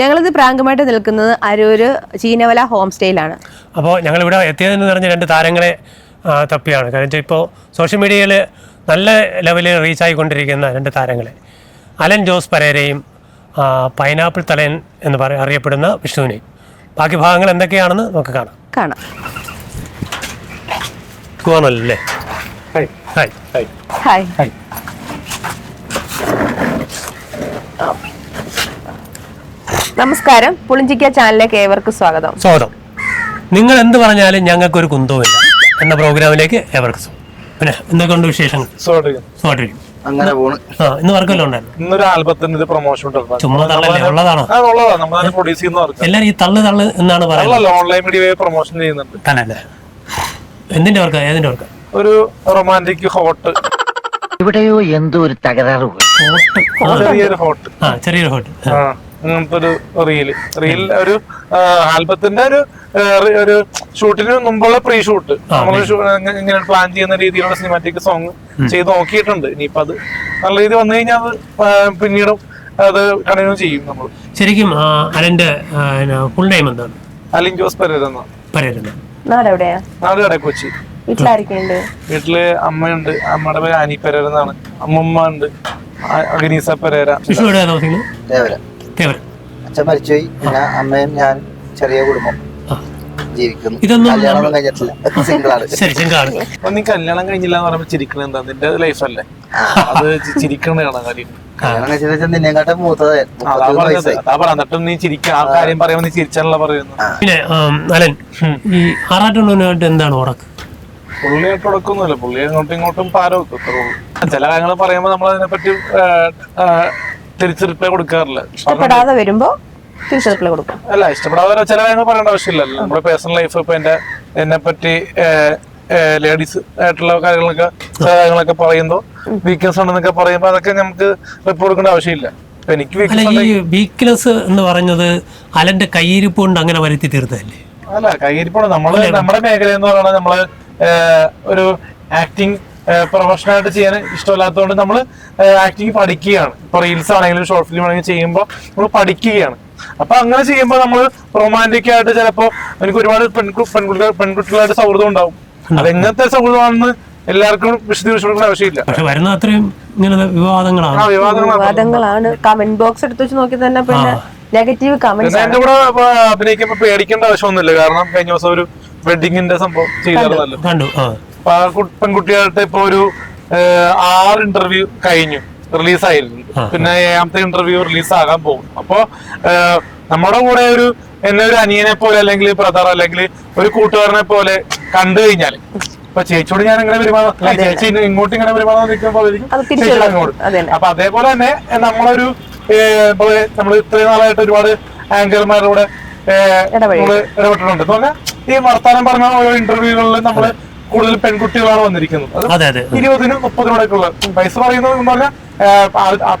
ഞങ്ങളിത് പ്രാങ്കമായിട്ട് നിൽക്കുന്നത് അരൂര് ചീനവല ഹോം സ്റ്റേയിലാണ് അപ്പോൾ ഞങ്ങളിവിടെ എത്തിയതെന്ന് പറഞ്ഞ രണ്ട് താരങ്ങളെ തപ്പിയാണ്. കാരണം ഇപ്പോൾ സോഷ്യൽ മീഡിയയിൽ നല്ല ലെവലിൽ റീച്ച് ആയിക്കൊണ്ടിരിക്കുന്ന രണ്ട് താരങ്ങളെ. അലൻ ജോസ് പരേരയും പൈനാപ്പിൾ തലയൻ എന്ന് പറ അറിയപ്പെടുന്ന വിഷ്ണുവിനെയും. ബാക്കി ഭാഗങ്ങൾ എന്തൊക്കെയാണെന്ന് നമുക്ക് കാണാം. കാണാം. ഹായ് ഹായ് ഹായ് ഹായ് നമസ്കാരം. പുളിഞ്ചിക്ക ചാനലിലേക്ക് ഏവർക്കും സ്വാഗതം. സ്വാഗതം. നിങ്ങൾ എന്ത് പറഞ്ഞാലും ഞങ്ങൾക്ക് ഞങ്ങൾക്കൊരു കുന്തവുമില്ല എന്ന പ്രോഗ്രാമിലേക്ക് ഏവർക്കും പിന്നെ എന്തൊക്കെ ഉണ്ട് വിശേഷങ്ങൾ സുഖമായിട്ടിരിക്കും അങ്ങനെ പോണ്. ആ ഇന്ന് വർക്കല്ലോ ഉണ്ടായിരുന്നു? ഇന്നൊരു ആൽബത്തിന്റെ പ്രൊമോഷൻ ചുമ്മാ തള്ളല്ലേ? ഉള്ളതാണോ? പ്രൊഡ്യൂസ് എല്ലാരും ഈ തള്ളു തള്ളു എന്നാണ് പറയുന്നത്. അല്ലല്ല ഓൺലൈൻ മീഡിയ പ്രൊമോഷൻ ചെയ്യുന്നുണ്ട്. തന്നെ എന്തിന്റെ വർക്ക് ഏതിന്റെ വർക്ക് ഒരു റൊമാന്റിക് ഹോട്ട് ഇവിടെയോ എന്തോ ഒരു തകരാറ് പോലെ. ചെറിയൊരു ഹോട്ട് ആ ചെറിയൊരു ഹോട്ട് ആ. അങ്ങനത്തെ ഒരു റീൽ റീൽ ഒരു ആൽബത്തിന്റെ ഒരു ഒരു ഷൂട്ടിന് മുമ്പുള്ള പ്രീ ഷൂട്ട് നമ്മൾ ഇങ്ങനെ പ്ലാൻ ചെയ്യുന്ന രീതിയിലുള്ള സിനിമാറ്റിക് സോങ് ചെയ്ത് നോക്കിയിട്ടുണ്ട്. ഇനിയിപ്പോ അത് നല്ല രീതി വന്നു കഴിഞ്ഞാൽ അത് പിന്നീടും അത് കണ്ടിന്യൂ ചെയ്യും നമ്മൾ ശരിക്കും അലന്റെ ഫുൾ ടൈം എന്താണ്? അലിൻ ജോസ് പെരേര എന്ന. പറയുന്നത് നാടെവിടെയാ? നാട് കട കൊച്ചി. വീട്ടിലായിരിക്കുന്നുണ്ട് വീട്ടിൽ അമ്മയുണ്ട്. അമ്മയുടെ പേര് അനി പെരേരന്നാണ് അമ്മമ്മ ഉണ്ട്. അഗ്നീസ അഗനീസ പെരേര. അച്ഛൻ മരിച്ചുപോയി. പിന്നെ അമ്മയും ഞാൻ ചെറിയ കുടുംബം ജീവിക്കുന്നു. ഇതൊന്നും കല്യാണം കഴിഞ്ഞിട്ടില്ല. അപ്പൊ നീ കഴിഞ്ഞില്ല എന്ന് പറയുമ്പോൾ ചിരിക്കണ എന്താ? നിന്റെ ലൈഫല്ലേ അത് കാര്യം. എന്നിട്ടും നീ ചിരിക്ക ആ കാര്യം പറയുമ്പോൾ നീ ചിരിച്ചാണല്ലോ പറയുന്നു പിന്നെ അലൻ ഈ ആറാട്ടുണ്ണുമായിട്ട് എന്താണ് ഉറക്ക്? പുള്ളിയായിട്ട് ഉടക്കൊന്നുമില്ല പുള്ളി അങ്ങോട്ടും ഇങ്ങോട്ടും പാര ചില കാര്യങ്ങൾ പറയുമ്പോ നമ്മൾ അതിനെപ്പറ്റി തിരിച്ച് റിപ്ലൈ കൊടുക്കാറില്ല. ഇഷ്ടപ്പെടാതെ വരുമ്പോ തിരിച്ചു റിപ്ലൈ കൊടുക്കും. അല്ല ഇഷ്ടപ്പെടാതെ ചില കാര്യങ്ങൾ പറയേണ്ട ആവശ്യമില്ലല്ലോ. നമ്മുടെ പേഴ്സണൽ ലൈഫ് ഇപ്പൊ എന്റെ എന്നെ പറ്റി ലേഡീസ് ആയിട്ടുള്ള കാര്യങ്ങളൊക്കെ കാര്യങ്ങളൊക്കെ പറയുമ്പോൾ വീക്ക്നെസ് ഉണ്ടെന്നൊക്കെ പറയുമ്പോൾ അതൊക്കെ നമുക്ക് റിപ്പോർട്ട് കൊടുക്കേണ്ട ആവശ്യമില്ല. എനിക്ക് അല്ല വീക്ക്നെസ് ഈ വീക്ക്നെസ് എന്ന് പറഞ്ഞത് അലന്റെ കയ്യിരിപ്പ് കൊണ്ട് അങ്ങനെ വരുത്തി തീർത്തതല്ലേ? അല്ല കയ്യിരിപ്പ് നമ്മൾ നമ്മുടെ മേഖല എന്ന് പറയുന്നത് നമ്മൾ ഒരു ആക്ടിങ് പ്രൊഫഷണൽ ആയിട്ട് ചെയ്യാൻ ഇഷ്ടമില്ലാത്തതുകൊണ്ട് നമ്മൾ ആക്ടിങ് പഠിക്കുകയാണ്. ഇപ്പൊ റീൽസ് ആണെങ്കിലും ഷോർട്ട് ഫിലിം ആണെങ്കിലും ചെയ്യുമ്പോൾ നമ്മൾ പഠിക്കുകയാണ്. അപ്പൊ അങ്ങനെ ചെയ്യുമ്പോൾ നമ്മൾ റൊമാന്റിക് ആയിട്ട് ചിലപ്പോ എനിക്ക് ഒരുപാട് പെൺകു പെൺകുട്ടികൾ പെൺകുട്ടികളായിട്ട് സൗഹൃദം ഉണ്ടാവും. അത് എങ്ങനത്തെ സൗഹൃദമാണെന്ന് എല്ലാവർക്കും വിശദീകരിച്ചു കൊടുക്കേണ്ട ആവശ്യമില്ല. പക്ഷെ വരുന്ന അത്രയും ഇങ്ങനെ വിവാദങ്ങളാണ്. ആ വിവാദങ്ങളാണ്. കമന്റ് ബോക്സ് എടുത്ത് വെച്ച് നോക്കി തന്നെ പിന്നെ നെഗറ്റീവ് കമന്റ് എന്റെ കൂടെ ഇപ്പൊ അഭിനയിക്കുമ്പോ പേടിക്കേണ്ട ആവശ്യമൊന്നുമില്ല. കാരണം കഴിഞ്ഞ ദിവസം ഒരു വെഡിങ്ങിന്റെ സംഭവം ചെയ്തായിരുന്നല്ലോ കണ്ടു പെൺകുട്ടിയായിട്ട് ഇപ്പൊ ഒരു ആറ് ഇന്റർവ്യൂ കഴിഞ്ഞു. റിലീസായിരുന്നു. പിന്നെ ഏഴാമത്തെ ഇന്റർവ്യൂ റിലീസാകാൻ പോകും അപ്പൊ നമ്മുടെ കൂടെ ഒരു എന്നെ ഒരു അനിയനെ പോലെ അല്ലെങ്കിൽ ബ്രദർ അല്ലെങ്കിൽ ഒരു കൂട്ടുകാരനെ പോലെ കണ്ടു കഴിഞ്ഞാൽ ഇപ്പൊ ചേച്ചിയോട് ഞാൻ ഇങ്ങനെ പെരുമാറാം ചേച്ചി ഇങ്ങോട്ട് ഇങ്ങനെ പെരുമാറാൻ നിൽക്കുമ്പോൾ അങ്ങോട്ട്. അപ്പൊ അതേപോലെ തന്നെ നമ്മളൊരു നമ്മൾ ഇത്രയും നാളായിട്ട് ഒരുപാട് ആങ്കർമാരുടെ. നമ്മൾ ഇടപെട്ടിട്ടുണ്ട്. എന്ന് പറഞ്ഞാൽ ഈ വർത്താനം പറഞ്ഞ ഓരോ ഇന്റർവ്യൂകളിൽ നമ്മൾ കൂടുതൽ പെൺകുട്ടികളാണ് വന്നിരിക്കുന്നത്. ഇരുപതിനും മുപ്പതിനും ഉള്ള വയസ്സ് പറയുന്നത് എന്ന് പറഞ്ഞാൽ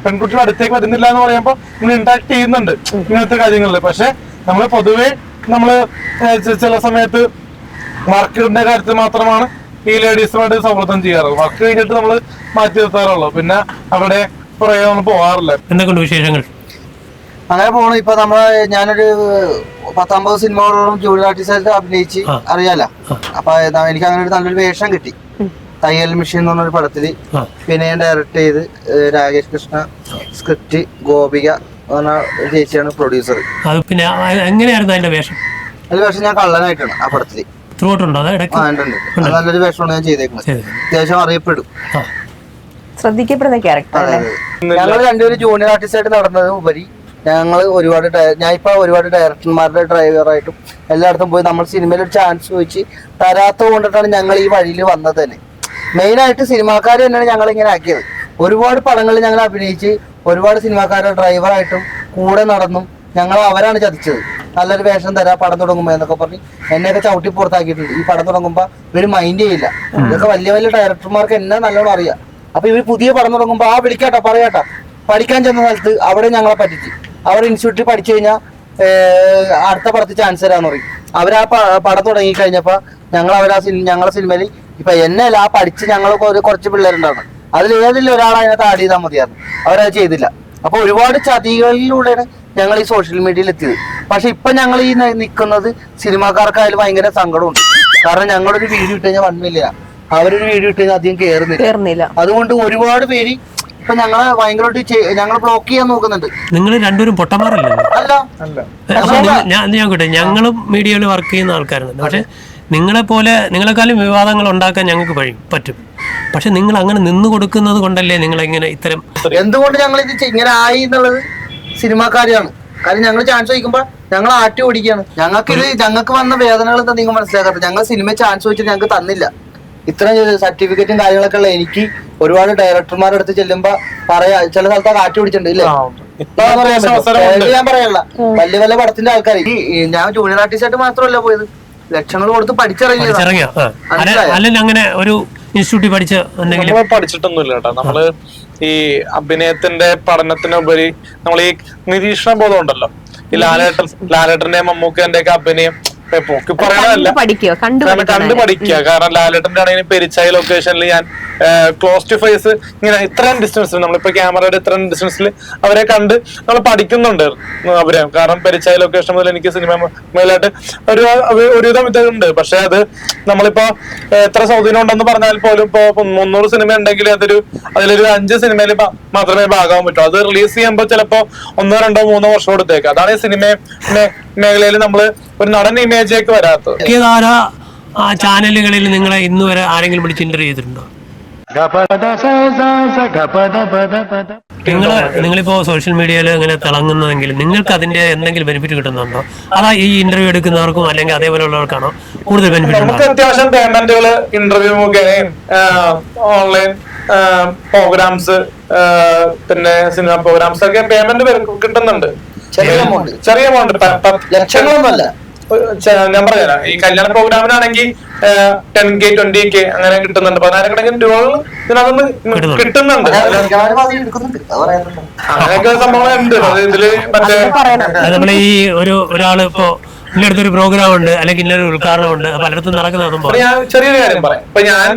പെൺകുട്ടികൾ അടുത്തേക്ക് വരുന്നില്ല എന്ന് പറയുമ്പോൾ നമ്മൾ ഇന്റാക്ട് ചെയ്യുന്നുണ്ട് ഇങ്ങനത്തെ കാര്യങ്ങളിൽ. പക്ഷെ നമ്മൾ പൊതുവെ നമ്മൾ ചില സമയത്ത് വർക്കിന്റെ കാര്യത്തിൽ മാത്രമാണ് ഈ ലേഡീസുമായിട്ട് സൗഹൃദം ചെയ്യാറ് വർക്ക് കഴിഞ്ഞിട്ട് നമ്മൾ മാറ്റി നിർത്താറുള്ളൂ. പിന്നെ അവിടെ പുറകെ നമ്മൾ പോകാറില്ല എന്തൊക്കെയുണ്ട് വിശേഷങ്ങൾ? അങ്ങനെ പോണു. ഇപ്പൊ നമ്മൾ ഞാനൊരു പത്തൊമ്പത് സിനിമകളോളം ജൂനിയർ ആർട്ടിസ്റ്റായിട്ട് അഭിനയിച്ച്. അറിയാലോ. അപ്പൊ എനിക്ക് അങ്ങനെ ഒരു നല്ലൊരു വേഷം കിട്ടി. തയ്യൽ മെഷീൻ എന്ന് പറഞ്ഞൊരു പടത്തിൽ. പിന്നെ ഞാൻ ഡയറക്ട് ചെയ്ത് രാകേഷ് കൃഷ്ണ സ്ക്രിപ്റ്റ് ഗോപിക എന്ന് പറഞ്ഞ ചേച്ചിയാണ് പ്രൊഡ്യൂസർ അത് പിന്നെ എങ്ങനെയായിരുന്നു അതിന്റെ വേഷം? അതിൽ വേഷം ഞാൻ കള്ളനായിട്ടാണ് ആ പടത്തിൽ. നല്ലൊരു വേഷമാണ് ഞാൻ ചെയ്തേക്കുന്നത് അത്യാവശ്യം അറിയപ്പെടും. ശ്രദ്ധിക്കപ്പെടുന്ന ക്യാരക്ടർ ഞങ്ങൾ രണ്ടുപേരും ജൂനിയർ ആർട്ടിസ്റ്റ് ആയിട്ട് നടന്നത് ഉപരി ഞങ്ങൾ ഒരുപാട് ഞാൻ ഇപ്പോൾ ഒരുപാട് ഡയറക്ടർമാരുടെ ഡ്രൈവറായിട്ടും എല്ലായിടത്തും പോയി നമ്മൾ സിനിമയിൽ ഒരു ചാൻസ് ചോദിച്ച് തരാത്തത് കൊണ്ടിട്ടാണ് ഞങ്ങൾ ഈ വഴിയിൽ വന്നത് തന്നെ മെയിനായിട്ട് സിനിമാക്കാർ തന്നെയാണ് ഞങ്ങൾ ഇങ്ങനെ ആക്കിയത്. ഒരുപാട് പടങ്ങളിൽ ഞങ്ങൾ അഭിനയിച്ച് ഒരുപാട് സിനിമാക്കാരുടെ ഡ്രൈവറായിട്ടും കൂടെ നടന്നും ഞങ്ങൾ അവരാണ് ചതിച്ചത്. നല്ലൊരു വേഷം തരാ പടം തുടങ്ങുമ്പോ എന്നൊക്കെ പറഞ്ഞ് എന്നെയൊക്കെ ചവിട്ടി പുറത്താക്കിയിട്ടുണ്ട്. ഈ പടം തുടങ്ങുമ്പോ ഇവർ മൈൻഡ് ചെയ്യില്ല. ഇതൊക്കെ വലിയ വലിയ ഡയറക്ടർമാർക്ക് എന്നെ നല്ലോണം അറിയാം. അപ്പൊ ഇവർ പുതിയ പടം തുടങ്ങുമ്പോ ആ വിളിക്കാട്ടോ പറയാട്ടോ. പഠിക്കാൻ ചെന്ന സ്ഥലത്ത് അവിടെ ഞങ്ങളെ പറ്റിച്ച്. അവർ ഇൻസ്റ്റിറ്റ്യൂട്ടിൽ പഠിച്ചു കഴിഞ്ഞാൽ അടുത്ത പടത്തിൽ ചാൻസ് തരാന്ന് പറയും. അവർ ആ പടം തുടങ്ങി കഴിഞ്ഞപ്പോ ഞങ്ങൾ അവർ ആ സിനിമ ഞങ്ങളെ സിനിമയിൽ ഇപ്പൊ എന്നെ അല്ല ആ പഠിച്ച് ഞങ്ങൾ കുറച്ച് പിള്ളേരുണ്ടാണ് അതിൽ ഏതെങ്കിലും ഒരാൾ അതിനകത്ത് ആഡ് ചെയ്താൽ മതിയായിരുന്നു. അവരത് ചെയ്തില്ല. അപ്പൊ ഒരുപാട് ചതികളിലൂടെയാണ് ഞങ്ങൾ ഈ സോഷ്യൽ മീഡിയയിൽ എത്തിയത്. പക്ഷെ ഇപ്പൊ ഞങ്ങൾ ഈ നിൽക്കുന്നത് സിനിമാക്കാർക്കായാലും ഭയങ്കര സങ്കടമുണ്ട്. കാരണം ഞങ്ങളൊരു വീഡിയോ ഇട്ട് കഴിഞ്ഞാൽ വൺ മില്യനാ അവരൊരു വീഡിയോ ഇട്ട് കഴിഞ്ഞാൽ അധികം കയറുന്നില്ല അതുകൊണ്ട് ഒരുപാട് പേര് ഇപ്പൊ ഞങ്ങൾ ഭയങ്കരമായിട്ട് ഞങ്ങൾ ബ്ലോക്ക് ചെയ്യാൻ നോക്കുന്നുണ്ട്. നിങ്ങൾ രണ്ടുപേരും പൊട്ടന്മാരല്ലേ? ഞാൻ ഞാൻ കേട്ടെ ഞങ്ങളും മീഡിയയിൽ വർക്ക് ചെയ്യുന്ന ആൾക്കാരാണ്. പക്ഷെ നിങ്ങളെ പോലെ നിങ്ങളെക്കാളും വിവാദങ്ങൾ ഉണ്ടാക്കാൻ ഞങ്ങൾക്ക് കഴിയും പറ്റും. പക്ഷെ നിങ്ങൾ അങ്ങനെ നിന്ന് കൊടുക്കുന്നത് കൊണ്ടല്ലേ നിങ്ങൾ ഇങ്ങനെ ഇത്തരം എന്തുകൊണ്ട് ഞങ്ങൾ ഇത് ഇങ്ങനെ ആയി എന്നുള്ളത് സിനിമാക്കാരാണ് കാര്യം ഞങ്ങൾ ചാൻസ് ചോദിക്കുമ്പോൾ ഞങ്ങൾ ആട്ടി ഓടിക്കുകയാണ്. ഞങ്ങൾക്ക് ഇത് ഞങ്ങൾക്ക് വന്ന വേദനകൾ എന്താ നിങ്ങൾ മനസ്സിലാക്കാത്തത്? ഞങ്ങൾ സിനിമ ചാൻസ് ചോദിച്ചിട്ട് ഞങ്ങൾക്ക് തന്നില്ല. ഇത്രയും സർട്ടിഫിക്കറ്റും കാര്യങ്ങളൊക്കെ ഉള്ള എനിക്ക് ഒരുപാട് ഡയറക്ടർമാരുടെ അടുത്ത് ചെല്ലുമ്പോ പറയാ ചില സ്ഥലത്ത് കാറ്റ് പിടിച്ചിട്ടുണ്ട് ഇല്ലേ? ഞാൻ പറയല്ല വലിയ വലിയ പടത്തിന്റെ ആൾക്കാർ ഞാൻ ജൂനിയർ ആർട്ടിസ്റ്റ് ആയിട്ട് മാത്രമല്ല പോയത്. ലക്ഷങ്ങൾ കൊടുത്ത് പഠിച്ചിറങ്ങിയതാണ് പഠിച്ചിറങ്ങിയോ ആ. അല്ല മനസ്സിലായോ? അല്ലെങ്കിൽ അങ്ങനെ ഒരു ഇൻസ്റ്റിറ്റ്യൂട്ടിൽ പഠിച്ച നമ്മൾ പഠിച്ചിട്ടൊന്നുമില്ല കേട്ടോ. നമ്മൾ ഈ അഭിനയത്തിന്റെ പഠനത്തിനുപരി നമ്മൾ ഈ നിരീക്ഷണ ബോധം ഉണ്ടല്ലോ. ഈ ലാലേട്ടൻ ലാലേട്ടന്റെ മമ്മൂക്കന്റെ ഒക്കെ അഭിനയം പോക്കി പറയണതല്ല. കണ്ടു പഠിക്കുക കണ്ടു കാരണം കണ്ടു പഠിക്കുക. കാരണം ലാലേട്ടന്റെ ആണെങ്കിലും പെരിച്ചായി ലൊക്കേഷനിൽ ഞാൻ ക്ലോസ് ടു ഫേസ് ഇങ്ങനെ ഇത്രയും ഡിസ്റ്റൻസിൽ നമ്മളിപ്പോ ക്യാമറയുടെ ഇത്രയും ഡിസ്റ്റൻസിൽ അവരെ കണ്ട് നമ്മൾ പഠിക്കുന്നുണ്ട് അവരെ. കാരണം പെരിച്ചായി ലൊക്കേഷൻ മുതൽ എനിക്ക് സിനിമ മേലായിട്ട് ഒരു ഒരു- ഒരുവിധം ഇതുണ്ട്. പക്ഷെ അത് നമ്മളിപ്പോ എത്ര സ്വാധീനം ഉണ്ടെന്ന് പറഞ്ഞാൽ പോലും ഇപ്പോ മുന്നൂറ് സിനിമ ഉണ്ടെങ്കിൽ അതൊരു അതിലൊരു അഞ്ച് സിനിമയിൽ മാത്രമേ ഭാഗമാകാൻ പറ്റൂ. അത് റിലീസ് ചെയ്യുമ്പോൾ ചിലപ്പോ ഒന്നോ രണ്ടോ മൂന്നോ വർഷം കൊടുത്തേക്ക്. അതാണ് ഈ സിനിമ മേഖലയിൽ നമ്മൾ ഒരു നടൻ ഇമേജിലേക്ക് വരാത്തത്. മുഖ്യധാര ആ ചാനലുകളിൽ നിങ്ങളെ ഇന്ന് വരെ ആരെങ്കിലും വിളിച്ച് ഇന്റർവ്യൂ ചെയ്തിട്ടുണ്ടോ? നിങ്ങൾ നിങ്ങളിപ്പോ സോഷ്യൽ മീഡിയയിൽ ഇങ്ങനെ തിളങ്ങുന്നതെങ്കിൽ നിങ്ങൾക്ക് അതിന്റെ എന്തെങ്കിലും ബെനിഫിറ്റ് കിട്ടുന്നുണ്ടോ? അതാ ഈ ഇന്റർവ്യൂ എടുക്കുന്നവർക്കും അല്ലെങ്കിൽ അതേപോലെയുള്ളവർക്കാണോ കൂടുതൽ ബെനിഫിറ്റ് നമുക്ക് അത്യാവശ്യം പേയ്മെന്റുകൾ ഇന്റർവ്യൂ മുഖേനയും ഓൺലൈൻ പ്രോഗ്രാംസ് പിന്നെ സിനിമ പ്രോഗ്രാംസ് ഒക്കെ പേയ്മെന്റ് കിട്ടുന്നുണ്ട്. ചെറിയ എമൗണ്ട് ചെറിയ എമൗണ്ട് ലക്ഷങ്ങളൊന്നുമല്ല. ഞാൻ പറഞ്ഞുതരാം ഈ കല്യാണ പ്രോഗ്രാമിനാണെങ്കിൽ ടെൻ കെ ട്വന്റി കെ അങ്ങനെ കിട്ടുന്നുണ്ട്. പതിനായിരക്കണക്കിന് രൂപകൾ ഇതിനകത്ത് കിട്ടുന്നുണ്ട്. അങ്ങനെയൊക്കെ സംഭവങ്ങളുണ്ട്. അത് ഇതിൽ മറ്റേ ഈ ഒരു ഒരാൾ ഇപ്പോ ഇന്നടുത്ത് ഒരു പ്രോഗ്രാം ഉണ്ട് അല്ലെങ്കിൽ ഇന്നൊരു ഉദ്ഘാടനം ഉണ്ട് പലയിടത്തും നടക്കുന്നതും ചെറിയൊരു കാര്യം പറയാം. ഇപ്പൊ ഞാൻ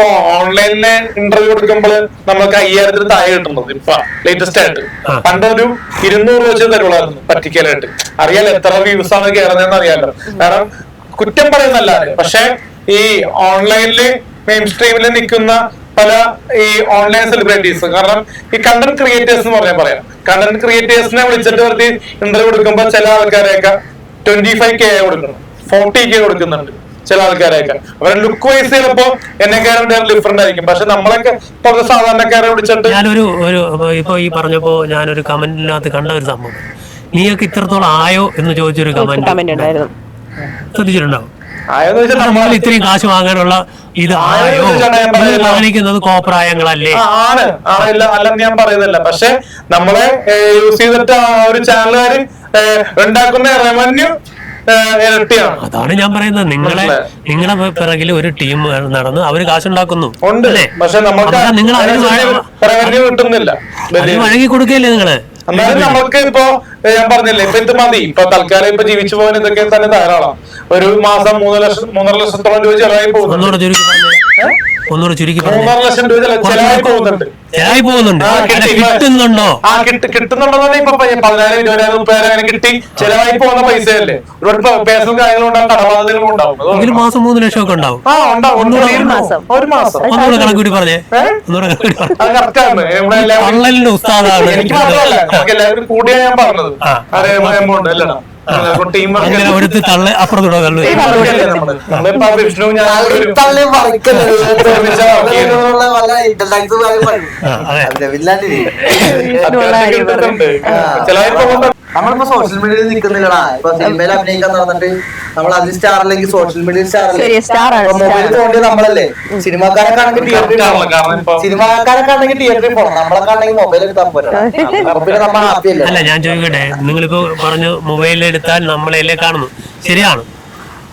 ഇപ്പൊ ഓൺലൈനിൽ ഇന്റർവ്യൂ കൊടുക്കുമ്പോൾ നമ്മൾക്ക് അയ്യായിരത്തിന് താഴെ കിട്ടുന്നത് ഇപ്പൊ ലേറ്റസ്റ്റ് ആയിട്ട്. പണ്ട് പണ്ടൊരു ഇരുന്നൂറ് വെച്ച് തരുള്ളായിരുന്നു പറ്റിക്കലായിട്ട്. അറിയാലോ എത്ര വ്യൂസ് ആണ് കയറുന്നതെന്ന് അറിയാലോ. കാരണം കുറ്റം പറയുന്നല്ല പക്ഷെ ഈ ഓൺലൈനിൽ മെയിൻ സ്ട്രീമിൽ നിൽക്കുന്ന പല ഈ ഓൺലൈൻ സെലിബ്രിറ്റീസ് കാരണം ഈ കണ്ടന്റ് ക്രിയേറ്റേഴ്സ് എന്ന് പറഞ്ഞാൽ പറയാം. കണ്ടന്റ് ക്രിയേറ്റേഴ്സിനെ വിളിച്ചിട്ട് വെറുതെ ഇന്റർവ്യൂ കൊടുക്കുമ്പോൾ ചില ആൾക്കാരെയൊക്കെ ട്വന്റി ഫൈവ് കെ കൊടുക്കണം. ഫോർട്ടി കെ കൊടുക്കുന്നുണ്ട്. ചില ആൾക്കാരെയൊക്കെ. അവരെ ലുക്ക് വൈസ് ചിലപ്പോ എന്നെക്കാരും ഡിഫറെന്റ് ആയിരിക്കും. പക്ഷെ നമ്മളൊക്കെ കുറച്ച് സാധാരണക്കാരെ വിളിച്ചിട്ട് ഞാനൊരു ഒരു ഇപ്പൊ ഈ പറഞ്ഞപ്പോ ഞാനൊരു കമന്റിനകത്ത് കണ്ട ഒരു സംഭവം. നീയൊക്കെ ഇത്രത്തോളം ആയോ എന്ന് ചോദിച്ചൊരു കമന്റ് ശ്രദ്ധിച്ചിട്ടുണ്ടാവും നമ്മൾ ഇത്രയും കാശ് വാങ്ങാനുള്ള ഇത് ആയോ കാണിക്കുന്നത് കോപ്രായങ്ങളല്ലേ? ആ, ആണ്. ആണല്ല അല്ലെന്ന് ഞാൻ പറയുന്നില്ല. പക്ഷെ നമ്മളെ യൂസ് ചെയ്തിട്ട് ആ ഒരു ചാനലുകാർ ഉണ്ടാക്കുന്ന റവന്യൂ ഇരട്ടിയാണ് അതാണ് ഞാൻ പറയുന്നത്. നിങ്ങളെ നിങ്ങളെ പിറകിൽ ഒരു ടീം നടന്ന് അവർ കാശുണ്ടാക്കുന്നു. ഉണ്ട്? പക്ഷെ നമുക്ക് നിങ്ങൾ അതിന് കിട്ടുന്നില്ല. വഴങ്ങി കൊടുക്കുകയല്ലേ നിങ്ങൾ? എന്നാലും നമുക്ക് ഇപ്പൊ ഞാൻ പറഞ്ഞില്ലേ ഇപ്പൊ ഇത് മതി? ഇപ്പൊ തൽക്കാലം ഇപ്പൊ ജീവിച്ചു പോകാൻ ഇതൊക്കെ തന്നെ ധാരാളം. ഒരു മാസം മൂന്ന് ലക്ഷം മൂന്നര ലക്ഷത്തോളം രൂപ ചെലവായി പോകുന്നുണ്ട്. ഒന്നുകൂടെ ചുരുക്കി പറഞ്ഞേ. ഒന്നുകൂടെ ചുരുക്കി പറഞ്ഞേ മൂന്നര ലക്ഷം രൂപ ചെല- ചെലവായി പോകുന്നുണ്ട്. കിട്ടുന്നുണ്ടോ. കിട്ടുന്നുണ്ടോ ഇപ്പൊ പതിനായിരം ഇരുപതിനായിരം മുപ്പതിനായിരം കിട്ടി. ചെലവായി പോകുന്ന പൈസയല്ലേ? ഒരുപാട് പേഴ്സണൽ കാര്യങ്ങളും ഉണ്ടാവും കടബാധ്യതകളും ഉണ്ടാവും. എങ്കിലും മാസം മൂന്ന് ലക്ഷം ഒക്കെ ഉണ്ടാവും. ഒരു മാസം. ഒരു മാസം. ഒന്നുകൂടെ കണക്ക് കൂടി പറഞ്ഞേ? ഒന്നുകൂടെ ഉസ്താദാണ് എനിക്ക് മാത്രമല്ല എല്ലാവരും കൂടിയാണ് കൂടിയാ ഞാൻ പറഞ്ഞത്. അതേ അറിയാൻ എമൗണ്ട് അല്ലടാ ടീം തള്ളി വിഷ്ണു ഞാൻ നമ്മളിപ്പോ സോഷ്യൽ മീഡിയയിൽ നിൽക്കുന്നില്ലടാ. ഇപ്പൊ സിനിമയിൽ അഭിനയിക്കാൻ നടന്നിട്ട് നമ്മൾ അതിൽ സ്റ്റാർ അല്ലെങ്കിൽ സോഷ്യൽ മീഡിയയിൽ സ്റ്റാർ ആണ്, മൊബൈൽ. തോണ്ടിയത് നമ്മളല്ലേ? സിനിമാക്കാരൊക്കെ ആണെങ്കിൽ തിയേറ്ററിൽ കാരണം കാരണം ഇപ്പൊ സിനിമാക്കാരൊക്കെ ആണെങ്കിൽ തിയേറ്ററിൽ പോകണം നമ്മളൊക്കെ ആണെങ്കിൽ മൊബൈൽ എടുത്താൽ പോരാ പിന്നെ നമ്മൾ ഹാപ്പി അല്ല? അല്ലേ ഞാൻ ചോദിക്കട്ടെ? നിങ്ങളിപ്പോ പറഞ്ഞു മൊബൈലിൽ എടുത്താൽ നമ്മളെല്ലേ കാണുന്നു? ശരിയാണ്.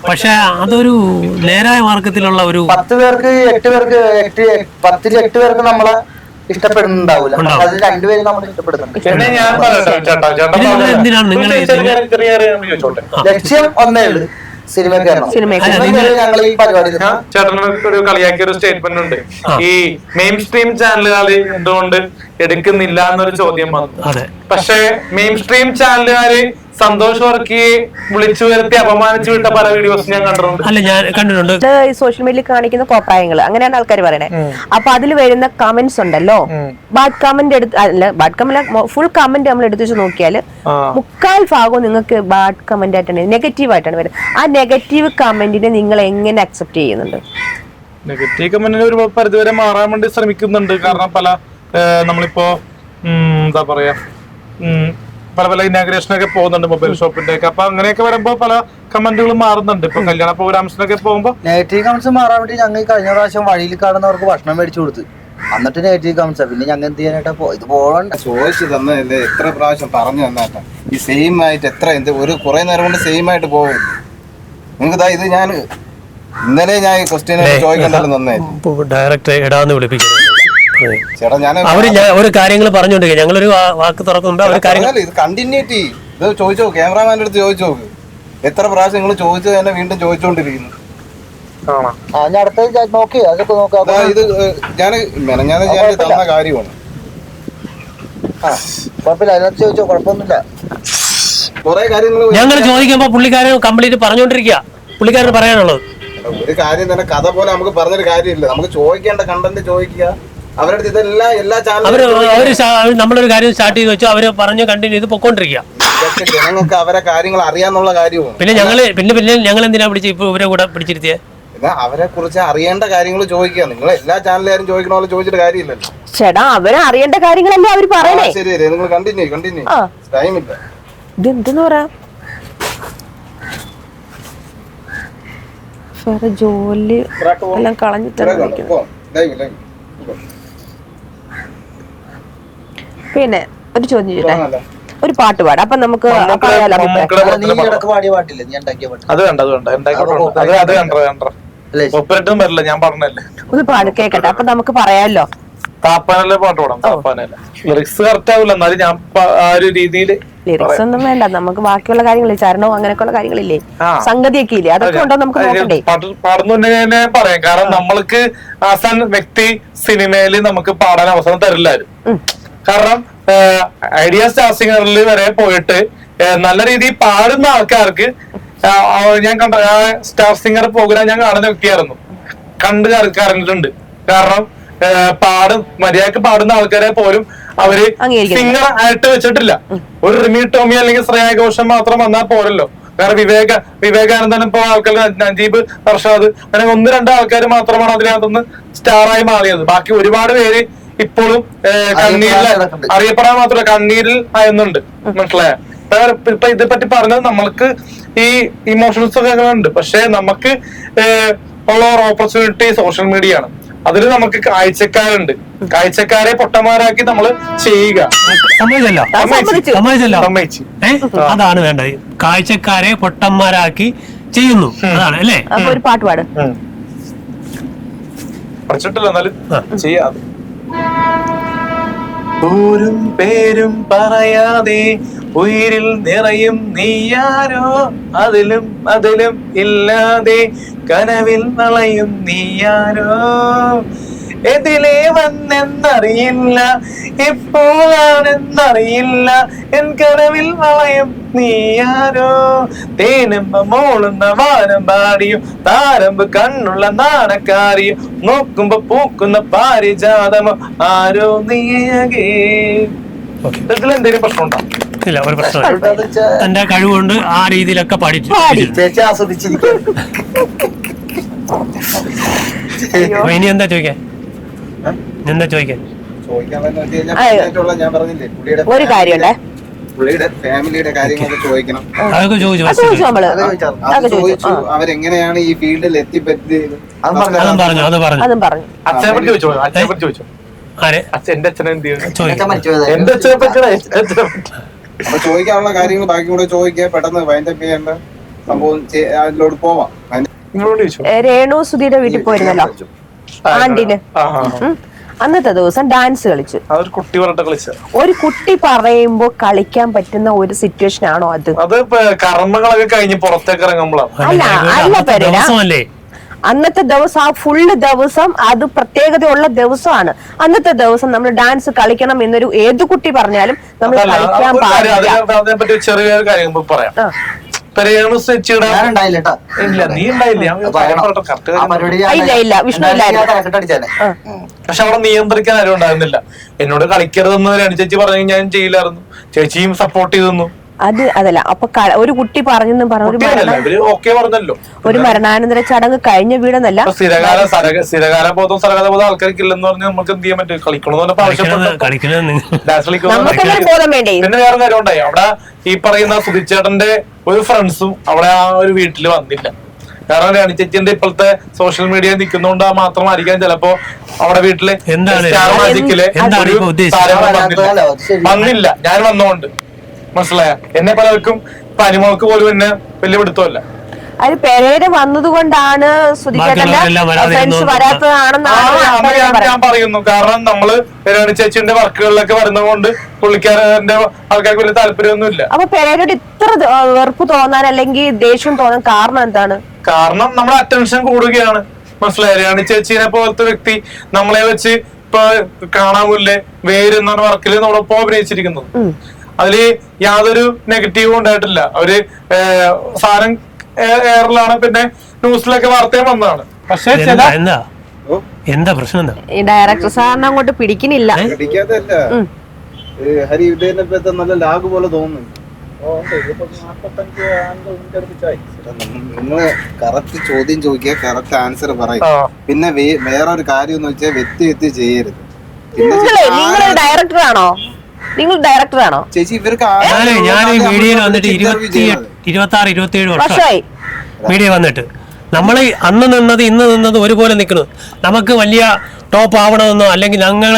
പക്ഷെ അതൊരു നേരായ മാർഗത്തിലുള്ള ഒരു പത്ത് പേർക്ക് എട്ട് പേർക്ക് എട്ട് പത്തിൽ എട്ട് പേർക്ക് നമ്മളെ ഇഷ്ടപ്പെടുന്നുണ്ടാവില്ല രണ്ടുപേരും നമ്മൾ ഇഷ്ടപ്പെടുന്നുണ്ട്. ലക്ഷ്യം ഒന്നേ ഉള്ളൂ. സിനിമ ഞങ്ങൾ ഈ പരിപാടി കളിയാക്കിയ ഒരു സ്റ്റേറ്റ്മെന്റ് ഉണ്ട്. ഈ മെയിൻ സ്ട്രീം ചാനലുകൾ എന്തുകൊണ്ട് എടുക്കുന്നില്ല എന്നൊരു ചോദ്യം വന്നു. അതെ. പക്ഷേ മെയിൻ സ്ട്രീം ചാനലുകാര് സന്തോഷ് വർക്കിയെ വിളിച്ചു വരുത്തി അപമാനിച്ചു വിട്ട പല വീഡിയോസ് ഞാൻ കണ്ടിട്ടുണ്ട്. അല്ല ഞാൻ കണ്ടിട്ടുണ്ട്. ഈ സോഷ്യൽ മീഡിയയിൽ കാണിക്കുന്ന കോപ്രായങ്ങൾ അങ്ങനെയാണ് ആൾക്കാർ പറയണേ. അപ്പൊ അതിൽ വരുന്ന കമന്റ്സ് ഉണ്ടല്ലോ? ബാഡ് കമന്റ് എടുത്ത് അല്ല ബാഡ് കമന്റ് ഫുൾ കമന്റ് നമ്മൾ എടുത്തു വെച്ച് നോക്കിയാൽ മുക്കാൽ ഭാഗവും നിങ്ങൾക്ക് ബാഡ് കമന്റ് ആയിട്ടാണ് നെഗറ്റീവ് ആയിട്ടാണ് വരുന്നത്. ആ നെഗറ്റീവ് കമന്റിനെ നിങ്ങൾ എങ്ങനെ അക്സെപ്റ്റ് ചെയ്യുന്നുണ്ട്? നെഗറ്റീവ് കമന്റിനെ ഒരു പരിധിവരെ മാറാൻ വേണ്ടി ശ്രമിക്കുന്നുണ്ട്. കാരണം പല നമ്മളിപ്പോ എന്താ പറയാ പല പല ഇനാഗ്രേഷനൊക്കെ പോകുന്നുണ്ട് മൊബൈൽ ഷോപ്പിന്റെ ഒക്കെ അപ്പൊ അങ്ങനെയൊക്കെ വരുമ്പോ പല കമന്റുകളും മാറുന്നുണ്ട്. ഇപ്പൊ കല്യാണ പ്രോഗ്രാംസിനൊക്കെ പോകുമ്പോ നെഗറ്റീവ് കമന്റ്സ് മാറാൻ വേണ്ടി ഞങ്ങൾ കഴിഞ്ഞ പ്രാവശ്യം വഴിയിൽ കാണുന്നവർക്ക് ഭക്ഷണം മേടിച്ചു കൊടുത്തു. എന്നിട്ട് നെഗറ്റീവ് കമന്റ്സ് പിന്നെ ഞങ്ങൾ എന്ത് ചെയ്യാനായിട്ടാ ഇത് പോകണ്ട. ചോദിച്ചു തന്നല്ലേ എത്ര പ്രാവശ്യം പറഞ്ഞു തന്നാട്ടാ ഈ സെയിം ആയിട്ട് എത്ര എന്ത് ഒരു കുറെ നേരം കൊണ്ട് സെയിം ആയിട്ട് പോകും. നിങ്ങൾക്ക് ദാ ഇത് ഞാൻ ഇന്നലെ ഞാൻ ഈ ക്വസ്റ്റ്യൻ ചോദിക്കണ്ടല്ലോ നന്നായിട്ട് ഡയറക്റ്റ് ഇടാന്ന് വിളിപ്പിക്കുന്നത്. ചേട്ടാ ഞാൻ അവർ ഞാൻ ഒരു കാര്യങ്ങൾ പറഞ്ഞോണ്ടി ഞങ്ങളൊരു വാക്ക് തുറക്കുമ്പോ അവർ കാര്യങ്ങൾ പറഞ്ഞാലേ ഇത് കണ്ടിന്യൂറ്റി ഇത് ചോദിച്ചു നോക്ക്. ക്യാമറാമാന്റെ അടുത്ത് ചോദിച്ചു നോക്ക്. എത്ര പ്രാവശ്യം നിങ്ങൾ ചോദിച്ചത് തന്നെ വീണ്ടും ചോദിച്ചുകൊണ്ടിരിക്കുന്നു കാണാം ആ ഞാൻ അടുത്ത നോക്കി. അതൊക്കെ നോക്കാം. അതാ ഇത് ഞാൻ മെനഞ്ഞാന്ന് ഞാൻ തന്ന കാര്യമാണ്. ആ കുഴപ്പമില്ല. അതിനകത്ത് ചോദിച്ചോ കുഴപ്പമൊന്നുമില്ല. കുറെ കാര്യങ്ങൾ ഞങ്ങൾ ചോദിക്കുമ്പോ പുള്ളിക്കാരൻ കംപ്ലീറ്റ് പറഞ്ഞോണ്ടിരിക്കുക പുള്ളിക്കാരൻ പറയാനുള്ളത്. ഒരു കാര്യം തന്നെ കഥ പോലെ നമുക്ക് പറഞ്ഞൊരു കാര്യമില്ല. നമുക്ക് ചോദിക്കേണ്ട കണ്ടന്റ് ചോദിക്കുക. അവരുടെ ഇതെല്ലാം എല്ലാ ചാനലും നമ്മളൊരു കാര്യം സ്റ്റാർട്ട് ചെയ്ത് വെച്ചു അവർ പറഞ്ഞു കണ്ടിന്യൂ ചെയ്ത് പൊക്കോണ്ടിരിക്കുക. ജനങ്ങൾക്ക് അവരെ കാര്യങ്ങൾ അറിയാന്നുള്ള കാര്യവും. പിന്നെ ഞങ്ങൾ പിന്നെ പിന്നെ ഞങ്ങൾ എന്തിനാ പിടിച്ച് ഇപ്പൊ ഇവരെ കൂടെ പിടിച്ചിരുത്തിയേ? അവരെ കുറിച്ച് അറിയേണ്ട കാര്യങ്ങൾ ചോദിക്കുക. നിങ്ങൾ എല്ലാ ചാനലുകാരും ചോദിക്കണ പോലെ ചോദിച്ചിട്ട് കാര്യമില്ലല്ലോ. ചേട്ടാ അവരെ അറിയേണ്ട കാര്യങ്ങളല്ലേ അവർ ആ, പറയണേ ശരി ശരി. നിങ്ങൾ കണ്ടിന്യൂ കണ്ടിന്യൂ ടൈം ഇല്ല. ഇത് എന്തെന്ന് പറയാ ജോലി എല്ലാം കളഞ്ഞിട്ടാണ്. പിന്നെ ഒരു ചോദ്യം ചോദിച്ചേ. ഒരു പാട്ട് പാടാം. അപ്പൊ നമുക്ക് അത് അത് അത് അത് കണ്ട കണ്ട ഒപ്പരട്ടും വരില്ല ഞാൻ പറഞ്ഞല്ലേ ഒന്ന് പാട് കേക്കട്ടെ. അപ്പൊ നമുക്ക് പറയാലോ. താപ്പാനല്ലേ പാട്ട് പാടാം? താപ്പാനല്ല. ലിറിക്സ് കറക്റ്റ് ആവില്ല. എന്നാലും ഞാൻ പ- ആ ഒരു രീതിയിൽ ലിറിക്സ് ഒന്നും വേണ്ട. നമുക്ക് ബാക്കിയുള്ള കാര്യങ്ങളില്ലേ ചരണവും അങ്ങനെയൊക്കെയുള്ള കാര്യങ്ങളില്ലേ. സംഗതിയൊക്കെ ഇല്ലേ? അതൊക്കെ ഉണ്ടോ നമുക്ക് നോക്കണ്ടേ? പാടുന്നു തന്നെ പറയാം. കാരണം നമ്മൾക്ക് ആസാൻ വ്യക്തി സിനിമയിൽ നമുക്ക് പാടാൻ അവസരം തരില്ല ആരും. കാരണം ഐഡിയ സ്റ്റാർ സിംഗറിൽ വരെ പോയിട്ട് നല്ല രീതിയിൽ പാടുന്ന ആൾക്കാർക്ക് ഞാൻ കണ്ട സ്റ്റാർ സിംഗർ പ്രോഗ്രാം ഞാൻ കാണുന്ന വ്യക്തിയായിരുന്നു കണ്ട് കറിഞ്ഞിട്ടുണ്ട് കാരണം പാടും മര്യാദയ്ക്ക് പാടുന്ന ആൾക്കാരെ പോലും അവർ സിംഗർ ആയിട്ട് വെച്ചിട്ടില്ല. ഒരു റിമി ടോമി അല്ലെങ്കിൽ ശ്രേയ ഘോഷം മാത്രം വന്നാൽ പോരല്ലോ. വേറെ വിവേക വിവേകാനന്ദൻ ഇപ്പൊ ആൾക്കാർ നജീബ് അർഷാദ് അങ്ങനെ ഒന്ന് രണ്ട് ആൾക്കാർ മാത്രമാണ് അതിനകത്തുനിന്ന് സ്റ്റാറായി മാറിയത്. ബാക്കി ഒരുപാട് പേര് ഇപ്പോഴും കണ്ണീരിൽ അറിയപ്പെടാൻ മാത്രമല്ല കണ്ണീരിൽ ആയുന്നുണ്ട് മനസ്സിലായ? ഇപ്പൊ ഇതേ പറ്റി പറഞ്ഞത് നമ്മൾക്ക് ഈ ഇമോഷൻസ് ഒക്കെ ഉണ്ട് പക്ഷെ നമുക്ക് ഉള്ള ഒരു ഓപ്പർച്യൂണിറ്റി സോഷ്യൽ മീഡിയ ആണ്. അതിൽ നമുക്ക് കാഴ്ചക്കാരുണ്ട്. കാഴ്ചക്കാരെ പൊട്ടന്മാരാക്കി നമ്മൾ ചെയ്യുക. അതാണ് വേണ്ടത്. കാഴ്ചക്കാരെ പൊട്ടന്മാരാക്കി ചെയ്യുന്നു. അതാണ് അല്ലേ? ഒരു പാട്ട് പാട്. പഠിച്ചിട്ടില്ല എന്നാലും ചെയ്യാം. ൂരും പേരും പറയാതെ ഉയിരിൽ നിറയും നീയാരോ? അതിലും അതിലും ഇല്ലാതെ കനവിൽ നളയും നീയാരോ? എതിലേ വന്നെന്നറിയില്ല. എപ്പോഴാണെന്നറിയില്ല. എൻ കനവിൽ വളയം നീയാരോ തേനമ്പ മോളുന്ന വാനം പാടിയും താരമ്പ് കണ്ണുള്ള നാണക്കാരിയും നോക്കുമ്പോ പൂക്കുന്ന പാരിജാതമോ? ആരോ നീയകേ? ഇതിലെന്തെങ്കിലും പ്രശ്നമുണ്ടോ? ഇല്ല ഒരു പ്രശ്നമില്ല. തന്റെ കഴിവുകൊണ്ട് ആ രീതിയിലൊക്കെ പാടിച്ചു പാടി. ചേച്ചി ആസ്വദിച്ചിരിക്കും അപ്പൊ ഇനി എന്താ ചോദിക്കാൻ? എന്താ ചോദിക്കാൻ? ഒരു കാര്യമുണ്ടേ. പുള്ളിയുടെ ഫാമിലിയുടെ കാര്യങ്ങളൊക്കെ ചോദിക്കണം. അതൊക്കെ ചോദിച്ചു അതൊക്കെ ചോദിച്ചു ചോദിച്ചു. അവരെങ്ങനെയാണ് ഈ ഫീൽഡിൽ അത് പറഞ്ഞു. അതും പറഞ്ഞു അത് പറഞ്ഞു. അച്ഛനെ പറ്റി ചോദിച്ചോ? അച്ഛനെ പറ്റി ചോദിച്ചോ? ആരെ? അച്ഛൻ എന്റെ അച്ഛനെ എന്ത് ചെയ്യുന്നു ചോദിക്കാം. എന്റെ അച്ഛനെ പറ്റി അപ്പൊ ചോദിക്കാനുള്ള കാര്യങ്ങൾ ബാക്കി കൂടെ ചോദിക്കുക. പെട്ടെന്ന് വൈൻഡപ്പ് ചെയ്യേണ്ട സംഭവം അതിലോട്ട് പോവാം. ചോദിച്ചോ? രേണു സുധിയുടെ വീട്ടിൽ പോയിരുന്നല്ലോ. ആണ്ടിന്. അന്നത്തെ ദിവസം ഡാൻസ് കളിച്ചു. അതൊരു കുട്ടി പറഞ്ഞിട്ട് കളിച്ച ഒരു കുട്ടി പറയുമ്പോ കളിക്കാൻ പറ്റുന്ന ഒരു സിറ്റുവേഷൻ ആണോ അത്? കർമ്മങ്ങളൊക്കെ കഴിഞ്ഞ് പുറത്തേക്ക് ഇറങ്ങുമ്പോഴാണ് അല്ല അല്ല അന്നത്തെ ദിവസം ആ ഫുള്ള് ദിവസം അത് പ്രത്യേകതയുള്ള ദിവസമാണ്. അന്നത്തെ ദിവസം നമ്മൾ ഡാൻസ് കളിക്കണം എന്നൊരു ഏത് കുട്ടി പറഞ്ഞാലും നമ്മൾ കളിക്കാൻ ഒരു കാര്യം, പാടില്ല. ഇല്ല നീ ഉണ്ടായില്ല. പക്ഷെ അവിടെ നിയന്ത്രിക്കാൻ ആരും ഉണ്ടായിരുന്നില്ല. എന്നോട് കളിക്കരുതെന്ന് ചേച്ചി പറഞ്ഞു ഞാൻ ചെയ്യില്ലായിരുന്നു. ചേച്ചിയും സപ്പോർട്ട് ചെയ്തു അത് അതല്ല. അപ്പൊ ഒരു കുട്ടി പറഞ്ഞെന്ന് പറഞ്ഞു ഒരു മരണാനന്തര ചടങ്ങ് കഴിഞ്ഞ വീടെന്നല്ല. പിന്നെ അവിടെ ഈ പറയുന്ന സുധിച്ചേട്ടന്റെ ഒരു ഫ്രണ്ട്സും അവിടെ ആ ഒരു വീട്ടിൽ വന്നില്ല. കാരണം രണി ചേച്ചിന്റെ ഇപ്പോഴത്തെ സോഷ്യൽ മീഡിയ നിൽക്കുന്നതുകൊണ്ട് മാത്രമായിരിക്കാം ചിലപ്പോ അവിടെ വീട്ടിൽ സ്റ്റാർ മാജിക്കിൽ. വന്നില്ല. ഞാൻ വന്നോണ്ട്. മനസ്സിലായ? എന്നെ പലർക്കും ഇപ്പൊ അനിമോൾക്ക് പോലും എന്നെ വലിയ പിടുത്തമല്ല. അത് പെരേര വന്നതുകൊണ്ടാണ് ഫ്രണ്ട്സ് വരാത്തതാണെന്നാണ് ഞാൻ- പറയുന്നു. കാരണം നമ്മൾ രണി ചേച്ചിന്റെ വർക്കുകളിലൊക്കെ വരുന്നതുകൊണ്ട് പുള്ളിക്കാരന്റെ ആൾക്കാർക്ക് വലിയ താല്പര്യമൊന്നുമില്ല. അപ്പൊ പെരേരോട് ഇത്ര വെറുപ്പ് തോന്നാൻ അല്ലെങ്കിൽ ദേഷ്യം തോന്നാൻ കാരണം എന്താണ്? കാരണം നമ്മുടെ അറ്റൻഷൻ കൂടുകയാണ്. മനസ്സിലായി? രണി ചേച്ചിനെ പോലത്തെ വ്യക്തി നമ്മളെ വെച്ച് ഇപ്പൊ കാണാമൂല്ലേ വേര് എന്ന വർക്കിൽ നമ്മളൊപ്പം അഭിനയിച്ചിരിക്കുന്നത്. അതിൽ യാതൊരു നെഗറ്റീവും ഉണ്ടായിട്ടില്ല. അവർ സാധനം എയറിലാണ് പിന്നെ ന്യൂസിലൊക്കെ വാർത്തയും വന്നതാണ്. പക്ഷെ ചില എന്താ? എന്താ എന്താ പ്രശ്നം ഈ ഡയറക്ടർ സാറിനെ അങ്ങോട്ട് പിടിക്കുന്നില്ല പിടിക്കാത്തല്ല ഹരി ഇതേനെ ഇപ്പത്തെ നല്ല ലാഗ് പോലെ തോന്നുന്നു. നിങ്ങൾ കറക്റ്റ് ചോദ്യം ചോദിക്കുക കറക്റ്റ് ആൻസർ പറയും. പിന്നെ വേറെ വേറൊരു കാര്യം എന്ന് വെച്ചാൽ വ്യക്തി വ്യക്തി ചെയ്യരുത്. പിന്നെ നിങ്ങളെ ചേച്ചി നിങ്ങൾ ഡയറക്ടറാണോ ചേച്ചി ഇവർക്ക് ഞാൻ ഞാൻ ഈ മീഡിയയിൽ വന്നിട്ട് ഇരുപത്തി ഇരുപത്തി ആറ് ഇരുപത്തി ഏഴ് വർഷം വർഷമായി. മീഡിയ വന്നിട്ട്. നമ്മൾ അന്ന് നിന്നത് ഇന്ന് നിന്നത് ഒരുപോലെ നിൽക്കുന്നു നമുക്ക് വലിയ ടോപ്പ് ആവണമെന്നോ അല്ലെങ്കിൽ ഞങ്ങൾ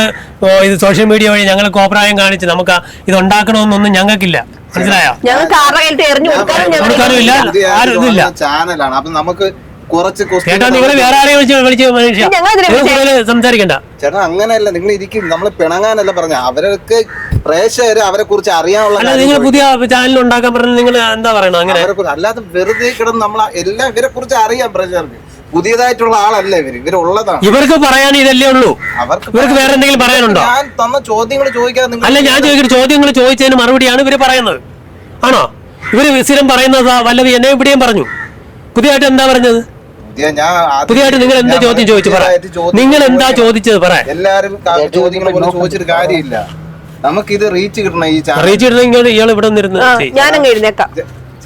ഇത് സോഷ്യൽ മീഡിയ വഴി ഞങ്ങൾ കോപ്രായം കാണിച്ച് നമുക്ക് ഇത് ഉണ്ടാക്കണമെന്നൊന്നും ഞങ്ങൾക്കില്ല. മനസ്സിലായോ? കൊടുക്കാനും ഇല്ല. ആരും ഇതില്ല. ചാനലാണ് അപ്പൊ നമുക്ക് കുറച്ച് ചേട്ടാ നിങ്ങൾ വേറെ ആരെയും വിളിച്ച് മനുഷ്യ. സംസാരിക്കണ്ട. ചേട്ടാ അങ്ങനെയല്ല നിങ്ങൾ ഇരിക്കും നമ്മൾ പിണങ്ങാനല്ല പറഞ്ഞ അവർക്ക് പ്രേക്ഷകര് അവരെ കുറിച്ച് അറിയാനുള്ള അല്ല നിങ്ങൾ പുതിയ ചാനൽ ഉണ്ടാക്കാൻ പറഞ്ഞ നിങ്ങൾ എന്താ പറയണത് അങ്ങനെ? അല്ലാതെ വെറുതെ കിടന്ന് നമ്മൾ എല്ലാം ഇവരെ കുറിച്ച് അറിയാം പ്രേക്ഷകർക്ക്. പുതിയതായിട്ടുള്ള ആളല്ല ഇവർ. ഇവരുള്ളതാണ് ഇവർക്ക് പറയാൻ ഇതല്ലേ ഉള്ളൂ. അവർക്ക് ഇവർക്ക് വേറെ എന്തെങ്കിലും പറയാനുണ്ടോ? ഞാൻ തന്ന ചോദ്യങ്ങൾ ചോദിക്കാൻ അല്ല ഞാൻ ചോദിക്കുന്ന ചോദ്യങ്ങൾ ചോദിച്ചതിന് മറുപടിയാണ് ഇവർ പറയുന്നത്. ആണോ? ഇവർ സ്ഥിരം പറയുന്നത് വല്ലത് എന്നെ ഇവിടെയും പറഞ്ഞു. പുതിയതായിട്ട് എന്താ പറഞ്ഞത്? പുതിയതായിട്ട് നിങ്ങൾ എന്താ ചോദ്യം ചോദിച്ചു പറ. നിങ്ങൾ എന്താ. ചോദിച്ചത് പറ. എല്ലാരും ചോദ്യങ്ങളെ ചോദ്യങ്ങൾ ചോദിച്ചിട്ട് കാര്യമില്ല. നമുക്കിത് റീച്ച് കിട്ടണം ഈ ചാനൽ അറിയിച്ചിരുന്നെങ്കിൽ ഇയാൾ ഇവിടെ നിന്നിരുന്ന് ഞാനങ്ങ് എഴുന്നേക്കാം.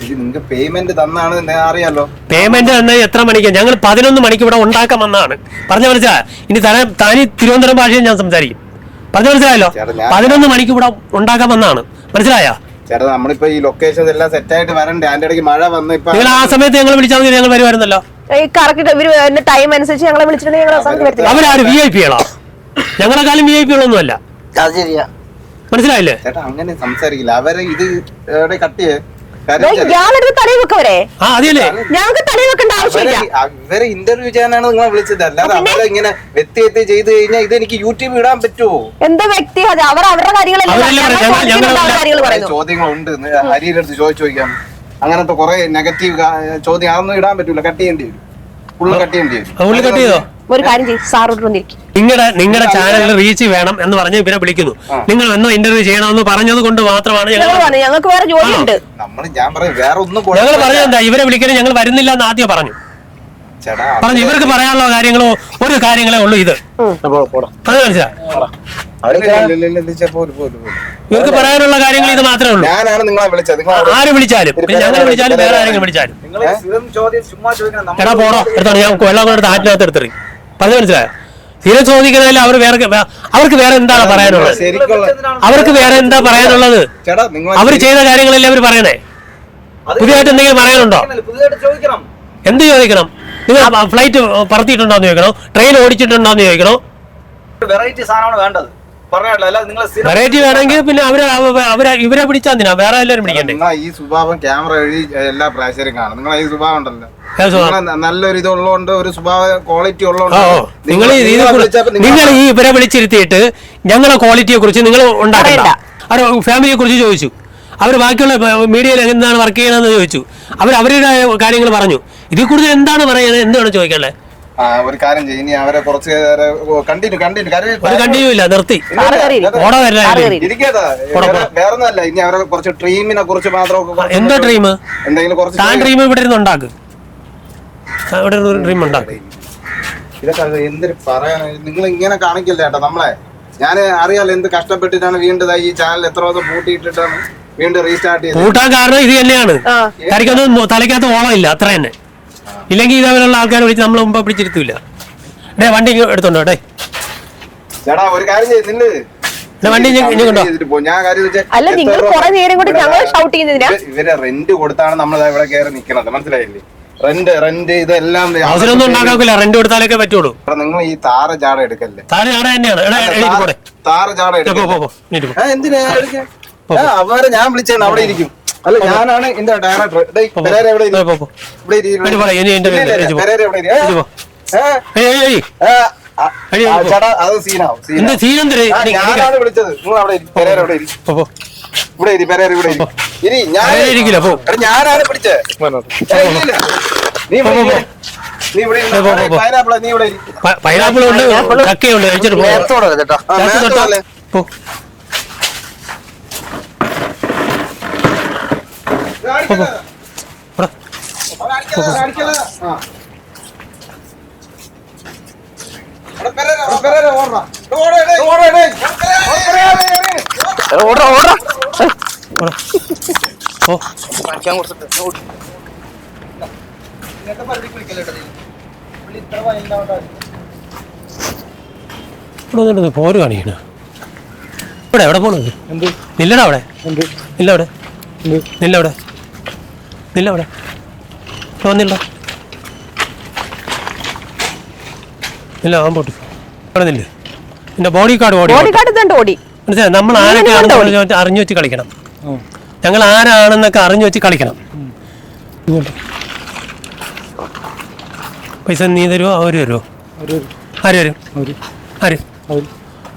നിങ്ങൾക്ക് പേയ്മെന്റ് തന്നാണ് അറിയാലോ. പേയ്മെന്റ് തന്നെ എത്ര മണിക്ക്? ഞങ്ങൾ പതിനൊന്ന് മണിക്ക് ഇവിടെ ഉണ്ടാക്കാൻ വന്നതാണ് പറഞ്ഞ മനസ്സിലാ ഇനി തന താനി തിരുവനന്തപുരം ഭാഷയിൽ ഞാൻ സംസാരിക്കും. പറഞ്ഞ മനസ്സിലായല്ലോ? ചേട്ടാ, ഞാൻ- പതിനൊന്ന് മണിക്ക് ഇവിടെ ഉണ്ടാക്കാൻ വന്നതാണ് മനസ്സിലായോ? ചേട്ടാ നമ്മളിപ്പോ ഈ ലൊക്കേഷൻ എല്ലാം സെറ്റ് ആയിട്ട് വരണ്ടേ? അതിന്റെ ഇടയ്ക്ക് മഴ വന്ന് ഇപ്പൊ നിങ്ങൾ ആ സമയത്ത് ഞങ്ങൾ വിളിച്ചാൽ മതി ഞങ്ങൾ വരുമായിരുന്നല്ലോ. ഈ കറക്റ്റ് ഇവർ ടൈം അനുസരിച്ച് ഞങ്ങളെ വിളിച്ചിട്ടുണ്ടെങ്കിൽ ഞങ്ങൾ സമയത്ത് വരത്തില്ല. അവരാര് വി ഐ പി കളാ. ഞങ്ങളെക്കാളും വി ഐ അത് ശരിയാ. മനസ്സിലായില്ലേ? ചേട്ടാ അങ്ങനെ സംസാരിക്കില്ല. അവരെ ഇത് കട്ട് ചെയ്യേ. വെക്കവരെ. ആ അതിയല്ലേ? ഞങ്ങൾക്ക് തലയിൽ വെക്കേണ്ട ആവശ്യമില്ല. അവരെ ഇവരെ ഇന്റർവ്യൂ ചെയ്യാനാണ് നിങ്ങളെ വിളിച്ചത്. അല്ലാതെ അവരെ ഇങ്ങനെ വ്യക്തി വ്യക്തി ചെയ്ത് കഴിഞ്ഞാൽ ഇത് എനിക്ക് യൂട്യൂബ് ഇടാൻ പറ്റുമോ? എന്താ വ്യക്തി? അത് അവർ അവരുടെ കാര്യങ്ങളല്ലേ. ചോദ്യങ്ങളുണ്ട്. ഹരിയുടെ അടുത്ത് ചോദിച്ചു ചോദിക്കാം. അങ്ങനത്തെ കുറെ നെഗറ്റീവ് ചോദ്യം അതൊന്നും ഇടാൻ പറ്റൂല. കട്ട് ചെയ്യേണ്ടി വരും. ഫുള്ള് കട്ട് ചെയ്യേണ്ടി വരും. കട്ട് ചെയ്തോ? ഒരു കാര്യം ചെയ്യും സാറോട് വന്നിരിക്കും. നിങ്ങളുടെ നിങ്ങളുടെ ചാനലിൽ റീച്ച് വേണം എന്ന് പറഞ്ഞ് ഇവരെ വിളിക്കുന്നു. നിങ്ങൾ എന്നോ ഇന്റർവ്യൂ ചെയ്യണമെന്ന് പറഞ്ഞത് കൊണ്ട് മാത്രമാണ് ഞങ്ങൾ ഞങ്ങൾക്ക് വേറെ ജോലിയുണ്ട്. നമ്മൾ ഞാൻ പറയും വേറെ ഒന്നും ഞങ്ങൾ പറഞ്ഞാ പറഞ്ഞെന്താ ഇവരെ വിളിക്കണേ ഞങ്ങൾ വരുന്നില്ല എന്ന് ആദ്യം പറഞ്ഞു. പറഞ്ഞു ഇവർക്ക് പറയാനുള്ള കാര്യങ്ങളോ ഒരു കാര്യങ്ങളെ ഉള്ളൂ ഇത്. അത് മനസ്സിലാ. ഇവർക്ക് പറയാനുള്ള കാര്യങ്ങൾ ഇത് മാത്രമേ ഉള്ളൂ. ഞാനാണ് നിങ്ങളെ വിളിച്ചത്. ആര് വിളിച്ചാലും? ഞങ്ങൾ വിളിച്ചാലും വേറെ ആരെങ്കിലും വിളിച്ചാലും. എടാ പോടോ എടുത്താണ് ഞാൻ വെള്ളം കൊണ്ട് ആറ്റിനകത്ത് എടുത്തെറി പറഞ്ഞു മനസ്സിലായോ? തീരെ ചോദിക്കുന്നതിൽ അവർ വേറെ അവർക്ക് വേറെ എന്താണ് പറയാനുള്ളത്? അവർക്ക് വേറെ എന്താ പറയാനുള്ളത്? അവർ ചെയ്ത കാര്യങ്ങളല്ലേ അവർ പറയണേ? പുതിയതായിട്ട് എന്തെങ്കിലും പറയാനുണ്ടോ? എന്ത് ചോദിക്കണം? നിങ്ങൾ ഫ്ലൈറ്റ് പറത്തിയിട്ടുണ്ടോ എന്ന് ചോദിക്കണോ? ട്രെയിൻ ഓടിച്ചിട്ടുണ്ടോ എന്ന് ചോദിക്കണോ? വെറൈറ്റി സാധനമാണ് വേണ്ടത്. വെറൈറ്റി വേണമെങ്കിൽ പിന്നെ അവരെ അവർ ഇവരെ പിടിച്ചാൽ എന്തിനാ വേറെ എല്ലാവരും പിടിക്കണ്ടേ? നിങ്ങൾ ഈ സ്വഭാവം ക്യാമറ വഴി എല്ലാ പ്രേക്ഷകരും കാണും. നിങ്ങൾ ഈ സ്വഭാവം ഉണ്ടല്ലോ. നല്ലൊരു ഇതുള്ളതുകൊണ്ട് ഒരു സ്വഭാവ ക്വാളിറ്റി ഉള്ളതുകൊണ്ട് നിങ്ങൾ ഈ നിങ്ങൾ- ഈ ഇവരെ വിളിച്ചിരുത്തിയിട്ട് ഞങ്ങളെ ക്വാളിറ്റിയെ കുറിച്ച് നിങ്ങൾ ഉണ്ടാക്കണ്ട. അവരുടെ ഫാമിലിയെ കുറിച്ച് ചോദിച്ചു. അവർ ബാക്കിയുള്ള മീഡിയയിൽ എന്താണ് വർക്ക് ചെയ്യണമെന്ന് ചോദിച്ചു. അവർ അവരുടെ കാര്യങ്ങൾ പറഞ്ഞു. ഇതിൽ കൂടുതൽ എന്താണ് പറയുന്നത്? എന്താണ് ചോദിക്കാനുള്ളത്? ആ ഒരു കാര്യം ചെയ്യും. ഇനി അവരെ കുറച്ച് കണ്ടിന്യൂ കണ്ടിന്യൂ. ഒരു കണ്ടിന്യൂ ഇല്ല നിർത്തി സാറ് കയറി ഇരി. ഓട വരില്ല സാറ് കയറി ഇരി. ഇരിക്കട്ടാ. വേറെ ഒന്നല്ല ഇനി അവരെ കുറച്ച് ഡ്രീമിനെ കുറിച്ച് മാത്രം എന്താ ഡ്രീം എന്തെങ്കിലും കുറച്ച് താൻ ഡ്രീം ഇവിടെ ഇരുന്ന് ഉണ്ടാക്ക്. ഇവിടെ ഒരു ഡ്രീം ഉണ്ടാക്ക്. ഇതൊക്കെ എന്തിനു പറയാനാ നിങ്ങൾ ഇങ്ങനെ കാണിക്കില്ല ചേട്ടാ നമ്മളെ. ഞാൻ അറിയാലോ എന്ത് കഷ്ടപ്പെട്ടിട്ടാണ് വീണ്ടും ഈ ചാനൽ എത്ര ദിവസം പൂട്ടിയിട്ടിട്ടാണ് വീണ്ടും റീസ്റ്റാർട്ട് ചെയ്തത്. കൂട്ടാൻ കാരണം ഇത് തന്നെയാണ്. തലയ്ക്കകത്ത് ഓളം ഓളമില്ല അത്ര തന്നെ. ഇല്ലെങ്കിൽ ഇതേപോലുള്ള ആൾക്കാരെ വിളിച്ച് നമ്മൾ മുമ്പ് പിടിച്ചിരുത്തില്ല ഡേ വണ്ടി എടുത്തോണ്ടോ ഡേ ചേട്ടാ ഒരു കാര്യം ചെയ്ത് നില്ല്. വണ്ടി ഇഞ്ഞി- ഇഞ്ഞി ചെയ്തിട്ട് പോ. ഞാൻ കാര്യം വെച്ചാ അല്ല നിങ്ങൾ കുറെ നേരം കൊണ്ട് ഞങ്ങൾ ഷൗട്ട് ചെയ്യുന്നതിനാ? ഇവരെ റെന്റ് കൊടുത്താണ് നമ്മൾ ഇവിടെ കയറി നിക്കണത് മനസ്സിലായില്ലേ? റെന്റ് റെന്റ് ഇതെല്ലാം ഹൗസിലൊന്നും ഉണ്ടാക്കാക്കില്ല റെന്റ് കൊടുത്താലൊക്കെ പറ്റുള്ളൂ. നിങ്ങൾ ഈ ചാട എടുക്കല്ലേ? തന്നെയാണ്. എന്തിനാ? എടുക്കാൻ? അവരെ ഞാൻ വിളിച്ചാണ് അവിടെ ഇരിക്കും. അല്ല ഞാനാണ് എന്റെ ഡയറക്ടർ ഇനി അത് സീനാവും. ഞാനാണ് വിളിച്ചത്. നിങ്ങൾ അവിടെ പെരേര അവിടെ ഇരി? പോ, പോ. ഇവിടെ ഇരി പെരേര ഇവിടെ ഇരി. ഞാൻ പെരേര പോ. എടാ, ഞാനാണ് പിടിച്ചത്. നീ ഇവിടെ പോ, പോ, ഇരി. നീ ഓടാ ഇവിടെ വന്നിട്ട് പോര് കാണിക്കണ. ഇവിടെ എവിടെ പോണത് നില്ലടാ അവിടെ. നില്ല അവിടെ നില്ല അവിടെ നില്ല അവിടെ. വന്നില്ല ഇല്ല അവൻ പോട്ട്. അവിടെ നില്ല. നിന്റെ ബോഡി കാർഡ് ഓടി. ബോഡി കാർഡ് തന്നെ ഓടി. മനസ്സിലായി? നമ്മൾ ആരൊക്കെയാണെന്ന് പറഞ്ഞ് അറിഞ്ഞു വെച്ച് കളിക്കണം. ഞങ്ങൾ ആരാണെന്നൊക്കെ അറിഞ്ഞു വെച്ച് കളിക്കണം. പൈസ നീ തരുമോ അവർ തരുമോ ആര് തരും. ആര്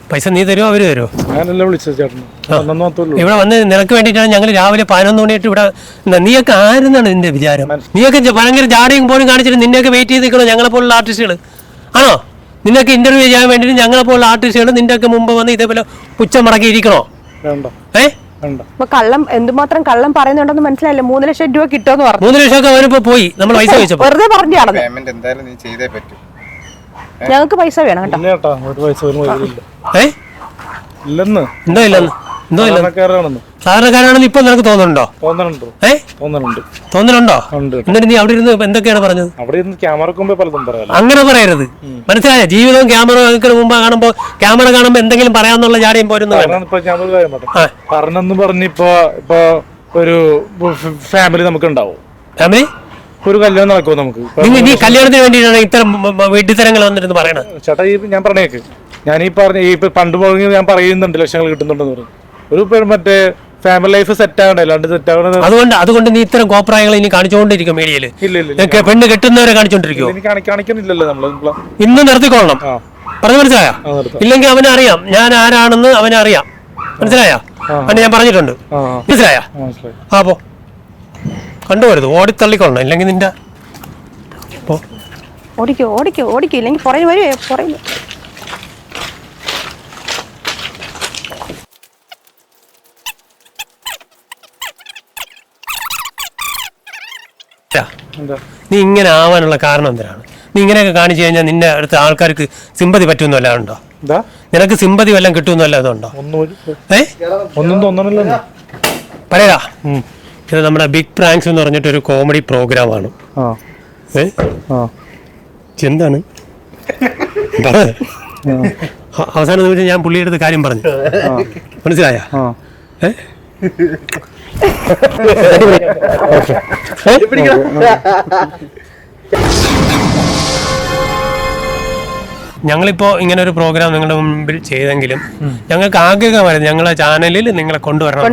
പൈസ നീ തരുമോ അവർ തരുമോ ഞാനല്ല വിളിച്ചത് ചേട്ടൻ ഇവിടെ വന്ന് നിനക്ക് വേണ്ടിയിട്ടാണ് ഞങ്ങൾ രാവിലെ പതിനൊന്ന് മണിയായിട്ട് ഇവിടെ നീയൊക്കെ ആരെന്നാണ് നിന്റെ വിചാരം? നീയൊക്കെ ഭയങ്കര ജാടയും പോലും കാണിച്ചിട്ട് നിന്നെയൊക്കെ വെയിറ്റ് ചെയ്ത് നിൽക്കണോ ഞങ്ങളെ പോലുള്ള ആർട്ടിസ്റ്റുകൾ ആണോ? നിന്നൊക്കെ ഇന്റർവ്യൂ ചെയ്യാൻ വേണ്ടിയിട്ട് ഞങ്ങളെ പോലുള്ള ആർട്ടിസ്റ്റുകൾ നിന്റെയൊക്കെ മുമ്പ് വന്ന് ഇതേപോലെ പുച്ഛം മടക്കി ഇരിക്കണോ? വേണ്ട. ഏ? അപ്പൊ കള്ളം എന്തുമാത്രം കള്ളം പറയുന്നുണ്ടെന്ന് മനസ്സിലായില്ല? മൂന്ന് ലക്ഷം രൂപ കിട്ടുമെന്ന് പറഞ്ഞു. മൂന്ന് ലക്ഷമൊക്കെ അവരിപ്പോ പോയി. നമ്മൾ പൈസ വെച്ചപ്പോ വെറുതെ പറഞ്ഞു നടന്നു പേയ്മെന്റ് എന്തായാലും നീ ചെയ്തേ പറ്റൂ ഞങ്ങൾക്ക് പൈസ വേണം കേട്ടോ. സാധാരണക്കാരാണെന്ന്. ഇപ്പൊ നിനക്ക് തോന്നുന്നുണ്ടോ? തോന്നുന്നുണ്ടോ എന്നിട്ട് നീ അവിടെ ഇരുന്ന് എന്തൊക്കെയാണ് പറഞ്ഞത്? അവിടെ ഇരുന്ന് ക്യാമറ അങ്ങനെ പറയരുത്. മനസ്സിലായ? ജീവിതവും ക്യാമറ മുമ്പ് കാണുമ്പോ ക്യാമറ കാണുമ്പോ എന്തെങ്കിലും പറയാന്നുള്ള ജാടിയും പോരുന്നു പറഞ്ഞെന്ന് പറഞ്ഞ് ഇപ്പൊ ഇപ്പൊ ഒരു ഫാമിലി നമുക്ക് ഉണ്ടാവും ഫാമിലി? ഒരു കല്യാണം നടക്കുമോ നമുക്ക്? ഇപ്പൊ നീ നീ കല്യാണത്തിന് വേണ്ടിയിട്ടാണ് ഇത്തരം വീട്ടിത്തരങ്ങൾ വന്നിരുന്ന് പറയണത്. ചേട്ടാ ഈ ഞാൻ പറഞ്ഞേക്ക്. ഞാൻ ഈ പറഞ്ഞ ഈ ഇപ്പൊ പണ്ട് പോയി ഞാൻ പറയുന്നുണ്ട് ലക്ഷങ്ങൾ കിട്ടുന്നുണ്ടെന്ന് പറഞ്ഞു. ഒരു മറ്റേ ഫാമിലി ലൈഫ് സെറ്റ് ആവണ്ടേ? അല്ലാണ്ട് സെറ്റ് ആവണത് അതുകൊണ്ട് അതുകൊണ്ട് നീ ഇത്തരം കോപ്രായങ്ങൾ ഇനി കാണിച്ചുകൊണ്ടിരിക്കും മീഡിയയിൽ. ഇല്ല ഇല്ല ഇല്ല. പെണ്ണ് കെട്ടുന്നവരെ കാണിച്ചോണ്ടിരിക്കും കാണി- നമ്മൾ ഇന്ന് നിർത്തിക്കൊള്ളണം ആ. പറഞ്ഞു മനസ്സിലായ? ആ, നിർത്താം. ഇല്ലെങ്കിൽ അവനറിയാം ഞാൻ ആരാണെന്ന് അവനറിയാം മനസ്സിലായ? അവനെ ഞാൻ പറഞ്ഞിട്ടുണ്ട്. ആ ആ, മനസ്സിലായ? ആ, മനസ്സിലായി. ആ പോ. കണ്ടുപോരുത്. ഓടിത്തള്ളിക്കൊള്ളണം ഇല്ലെങ്കിൽ നിന്റെ പോ. ഓടിക്കോ ഓടിക്കോ ഓടിക്കോ. ഇല്ലെങ്കിൽ പുറകിൽ വരുവേ പുറകിൽ. നീ ഇങ്ങനെ ആവാനുള്ള കാരണം എന്തിനാണ്? നീ ഇങ്ങനെയൊക്കെ കാണിച്ചു കഴിഞ്ഞാൽ നിന്റെ അടുത്ത ആൾക്കാർക്ക് സിമ്പതി പറ്റുമെന്ന് വല്ലതും ഉണ്ടോ? നിനക്ക് സിമ്പതി വല്ലതും കിട്ടുമെന്ന് വല്ലതും ഉണ്ടോ? ഏ? ഒന്നും പറയാ ഇത് നമ്മുടെ ബിഗ് പ്രാങ്ക്സ് എന്ന് പറഞ്ഞിട്ടൊരു കോമഡി പ്രോഗ്രാമാണ്. ആ. ഏ? എന്താണ്? പറ. എന്ന് വെച്ചാൽ നിമിഷം ഞാൻ പുള്ളിയുടെ അടുത്ത് കാര്യം പറഞ്ഞു. മനസ്സിലായ? ഏ? ഞങ്ങളിപ്പോൾ ഇങ്ങനെ ഒരു പ്രോഗ്രാം നിങ്ങളുടെ മുമ്പിൽ ചെയ്തെങ്കിലും ഞങ്ങൾക്ക് ആഗ്രഹമായിരുന്നു ഞങ്ങളെ ചാനലിൽ നിങ്ങളെ കൊണ്ടുവരണം.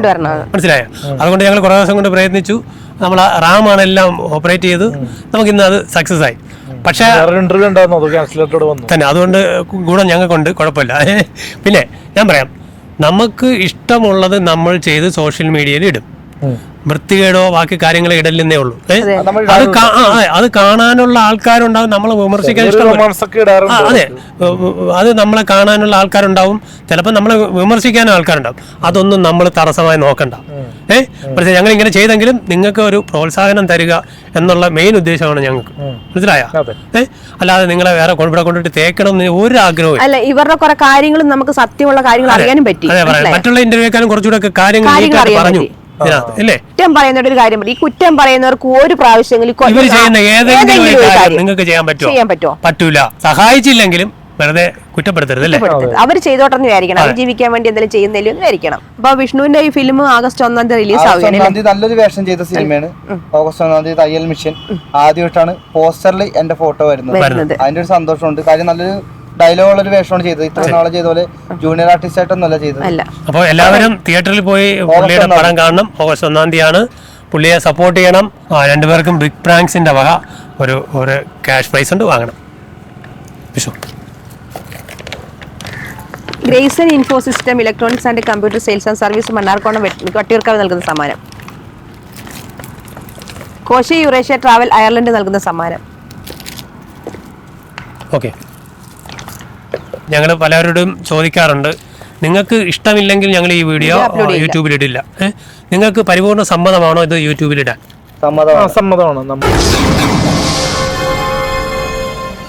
മനസ്സിലായോ? അതുകൊണ്ട് ഞങ്ങൾ കുറേ ദിവസം കൊണ്ട് പ്രയത്നിച്ചു. നമ്മൾ റാമാണ് എല്ലാം ഓപ്പറേറ്റ് ചെയ്ത് നമുക്ക് ഇന്ന് അത് സക്സസ് ആയി. പക്ഷേ തന്നെ. അതുകൊണ്ട് ഗുണം ഞങ്ങൾക്കുണ്ട് കുഴപ്പമില്ല. പിന്നെ ഞാൻ പറയാം നമുക്ക് ഇഷ്ടമുള്ളത് നമ്മൾ ചെയ്ത് സോഷ്യൽ മീഡിയയിൽ ഇടും. വൃത്തികേടോ ബാക്കി കാര്യങ്ങൾ ഇടലെന്നേ ഉള്ളൂ. അത്. അതെ, കാണാനുള്ള ആൾക്കാരുണ്ടാവും നമ്മളെ വിമർശിക്കാൻ ഇഷ്ടം അതെ. അത് നമ്മളെ കാണാനുള്ള ആൾക്കാരുണ്ടാവും. ചിലപ്പോൾ നമ്മളെ വിമർശിക്കാനും ആൾക്കാരുണ്ടാവും. അതൊന്നും നമ്മൾ തടസ്സമായി നോക്കണ്ട. ഏഹ് പക്ഷേ ഞങ്ങൾ ഇങ്ങനെ ചെയ്തെങ്കിലും നിങ്ങൾക്ക് ഒരു പ്രോത്സാഹനം തരിക എന്നുള്ള മെയിൻ ഉദ്ദേശമാണ് ഞങ്ങൾക്ക്. മനസ്സിലായ? ഏഹ് അല്ലാതെ നിങ്ങളെ വേറെ കൊണ്ട് ഇവിടെ കൊണ്ടിട്ട് തേക്കണം എന്ന് ഒരു ആഗ്രഹവും അല്ല ഇവരുടെ കുറെ കാര്യങ്ങളും നമുക്ക് സത്യമുള്ള കാര്യങ്ങൾ അറിയാനും പറ്റി? മറ്റുള്ള ഇന്റർവ്യൂക്കാരും കുറച്ചുകൂടെ കാര്യങ്ങൾ പറഞ്ഞു. ഇല്ലേ കുറ്റം പറയുന്നവരുടെ ഒരു കാര്യം ഈ കുറ്റം പറയുന്നവർക്ക് ഒരു പ്രാവശ്യമെങ്കിലും ഇവർ ചെയ്യുന്ന ഏതെങ്കിലും ഒരു കാര്യം നിങ്ങൾക്ക് ചെയ്യാൻ പറ്റുമോ പറ്റൂല. സഹായിച്ചില്ലെങ്കിലും വെറുതെ കുറ്റപ്പെടുത്തരുത് അല്ലേ? അവർ ചെയ്തോട്ടെന്ന് വിചാരിക്കണം. അവർ ജീവിക്കാൻ വേണ്ടി എന്തെങ്കിലും ചെയ്യുന്നില്ല എന്ന് വിചാരിക്കണം. അപ്പൊ വിഷ്ണുവിന്റെ ഈ ഫിലിം ആഗസ്റ്റ് ഒന്നാം തീയതി റിലീസ് ആവുകയാണ് നല്ലൊരു വേഷം ചെയ്ത സിനിമയാണ് ഓഗസ്റ്റ് ഒന്നാം തീയതി തയ്യൽ മിഷൻ ആദ്യമായിട്ടാണ് പോസ്റ്ററിൽ എന്റെ ഫോട്ടോ വരുന്നത്. വരുന്നത്. അതിന്റെ ഒരു സന്തോഷമുണ്ട്. കാര്യം നല്ലൊരു ഡയലോഗുള്ള ഒരു വേഷമാണ് ചെയ്തത്. ഇത്ര നാളെ ചെയ്ത പോലെ ജൂനിയർ ആർട്ടിസ്റ്റ് ആയിട്ടൊന്നുമല്ല ചെയ്തത്. അല്ല. അപ്പോൾ എല്ലാവരും തിയേറ്ററിൽ പോയി പുള്ളിയുടെ പടം കാണണം. ഓഗസ്റ്റ് ഒന്നാം തീയതിയാണ്. പുള്ളിയെ സപ്പോർട്ട് ചെയ്യണം. രണ്ടുപേർക്കും ബിഗ് പ്രാങ്ക്സിന്റെ വക ഒരു ഒരു ക്യാഷ് പ്രൈസ് ഉണ്ട് വാങ്ങണം. Vishu. Grayson info system electronics and computer sales and service Mannarkonam വെട്ട്- വട്ടിയൂർക്കാവ് നൽകുന്ന സമ്മാനം. കോശി യുറേഷ്യ ട്രാവൽ അയർലൻഡ് നൽകുന്ന സമ്മാനം. ഓക്കെ ഞങ്ങൾ പലരോടും ചോദിക്കാറുണ്ട്. നിങ്ങൾക്ക് ഇഷ്ടമില്ലെങ്കിൽ ഞങ്ങൾ ഈ വീഡിയോ യൂട്യൂബിൽ ഇടില്ല നിങ്ങൾക്ക് പരിപൂർണ സമ്മതമാണോ ഇത് യൂട്യൂബിൽ ഇടാൻ സമ്മതമാണ്. സമ്മതമാണ്. നമ്മൾ